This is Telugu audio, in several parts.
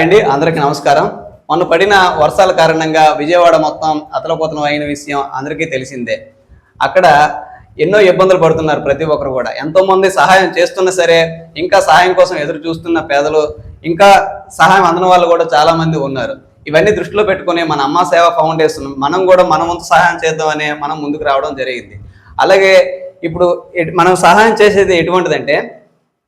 హాయ్ అండి అందరికీ నమస్కారం. మొన్న పడిన వర్షాల కారణంగా విజయవాడ మొత్తం అతలపోతలం అయిన విషయం అందరికీ తెలిసిందే. అక్కడ ఎన్నో ఇబ్బందులు పడుతున్నారు ప్రతి ఒక్కరు కూడా. ఎంతోమంది సహాయం చేస్తున్నా సరే ఇంకా సహాయం కోసం ఎదురు చూస్తున్న పేదలు ఇంకా సహాయం అందిన వాళ్ళు కూడా చాలామంది ఉన్నారు. ఇవన్నీ దృష్టిలో పెట్టుకుని మన అమ్మ సేవ ఫౌండేషన్ మనం కూడా మన వంతు సహాయం చేద్దామని మనం ముందుకు రావడం జరిగింది. అలాగే ఇప్పుడు మనం సహాయం చేసేది ఎటువంటిదంటే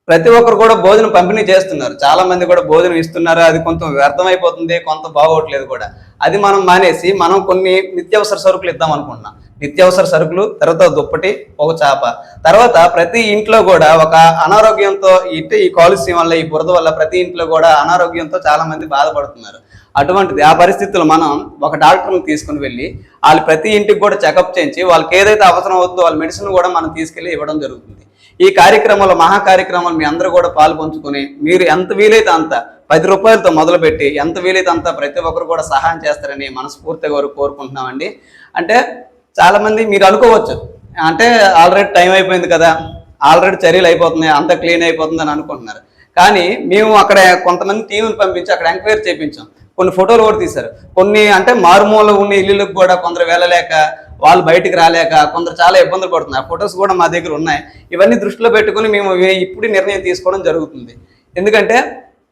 ప్రతి ఒక్కరు కూడా భోజనం పంపిణీ చేస్తున్నారు. చాలా మంది కూడా భోజనం ఇస్తున్నారు? అది కొంత వ్యర్థమైపోతుంది కొంత బాగోట్లేదు కూడా. అది మనం మానేసి మనం కొన్ని నిత్యావసర సరుకులు ఇద్దాం అనుకుంటున్నాం. నిత్యావసర సరుకులు తర్వాత దుప్పటి ఒక చేప. తర్వాత ప్రతి ఇంట్లో కూడా ఒక అనారోగ్యంతో ఇటు ఈ కాలుష్యం వల్ల ఈ బురద వల్ల ప్రతి ఇంట్లో కూడా అనారోగ్యంతో చాలా మంది బాధపడుతున్నారు. అటువంటిది ఆ పరిస్థితులు మనం ఒక డాక్టర్ని తీసుకుని వెళ్ళి వాళ్ళు ప్రతి ఇంటికి కూడా చెకప్ చేయించి వాళ్ళకి ఏదైతే అవసరం అవుతుందో వాళ్ళ మెడిసిన్ కూడా మనం తీసుకెళ్ళి ఇవ్వడం జరుగుతుంది. ఈ కార్యక్రమంలో మహా కార్యక్రమాలు మీ అందరూ కూడా పాలు పంచుకొని మీరు ఎంత వీలైతే అంత పది రూపాయలతో మొదలుపెట్టి ఎంత వీలైతే అంత ప్రతి ఒక్కరు కూడా సహాయం చేస్తారని మనస్ఫూర్తిగా వారు కోరుకుంటున్నామండి. అంటే చాలామంది మీరు అనుకోవచ్చు అంటే ఆల్రెడీ టైం అయిపోయింది కదా ఆల్రెడీ చర్యలు అయిపోతున్నాయి అంత క్లీన్ అయిపోతుంది అని అనుకుంటున్నారు. కానీ మేము అక్కడ కొంతమంది టీంని పంపించి అక్కడ ఎంక్వైరీ చేయించాం కొన్ని ఫోటోలు కూడా తీశారు. కొన్ని అంటే మారుమూల ఉన్న ఇల్లులకు కూడా కొందరు వెళ్ళలేక వాళ్ళు బయటికి రాలేక కొందరు చాలా ఇబ్బందులు పడుతున్నారు. ఆ ఫొటోస్ కూడా మా దగ్గర ఉన్నాయి. ఇవన్నీ దృష్టిలో పెట్టుకుని మేము ఇప్పుడు నిర్ణయం తీసుకోవడం జరుగుతుంది. ఎందుకంటే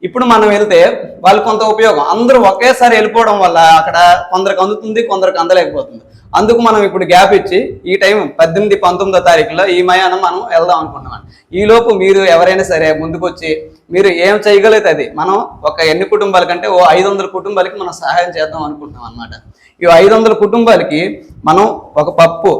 ఇప్పుడు మనం వెళ్తే వాళ్ళు కొంత ఉపయోగం. అందరూ ఒకేసారి వెళ్ళిపోవడం వల్ల అక్కడ కొందరికి అందుతుంది కొందరికి అందలేకపోతుంది. అందుకు మనం ఇప్పుడు గ్యాప్ ఇచ్చి ఈ టైం పద్దెనిమిది పంతొమ్మిదో తారీఖులో ఈ మయానం మనం వెళ్దాం అనుకుంటున్నాం. ఈ లోపు మీరు ఎవరైనా సరే ముందుకొచ్చి మీరు ఏం చేయగలిగితే అది మనం ఒక ఎన్ని కుటుంబాల కంటే ఓ ఐదు వందల కుటుంబాలకి మనం సహాయం చేద్దాం అనుకుంటున్నాం అనమాట ఈ ఐదు వందల కుటుంబాలకి మనం ఒక పప్పు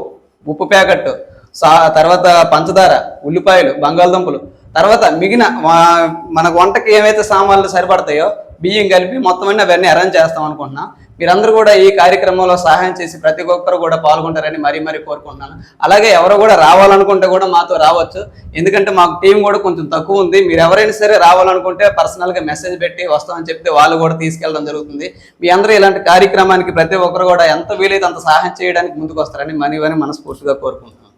ఉప్పు ప్యాకెట్ సా తర్వాత పంచదార ఉల్లిపాయలు బంగాళదుంపలు తర్వాత మిగిలిన మనకు మన వంటకి ఏవైతే సామాన్లు సరిపడతాయో బియ్యం కలిపి మొత్తం అన్ని అవన్నీ అరేంజ్ చేస్తాం అనుకుంటున్నాం. మీరందరూ కూడా ఈ కార్యక్రమంలో సహాయం చేసి ప్రతి ఒక్కరు కూడా పాల్గొంటారని మరీ మరీ కోరుకుంటున్నాను. అలాగే ఎవరు కూడా రావాలనుకుంటే కూడా మాతో రావచ్చు. ఎందుకంటే మాకు టీం కూడా కొంచెం తక్కువ ఉంది. మీరు ఎవరైనా సరే రావాలనుకుంటే పర్సనల్గా మెసేజ్ పెట్టి వస్తామని చెప్తే వాళ్ళు కూడా తీసుకెళ్ళడం జరుగుతుంది. మీ అందరూ ఇలాంటి కార్యక్రమానికి ప్రతి ఒక్కరు కూడా ఎంత వీలైతే అంత సహాయం చేయడానికి ముందుకు వస్తారని మనీ మనస్ఫూర్తిగా కోరుకుంటున్నాను.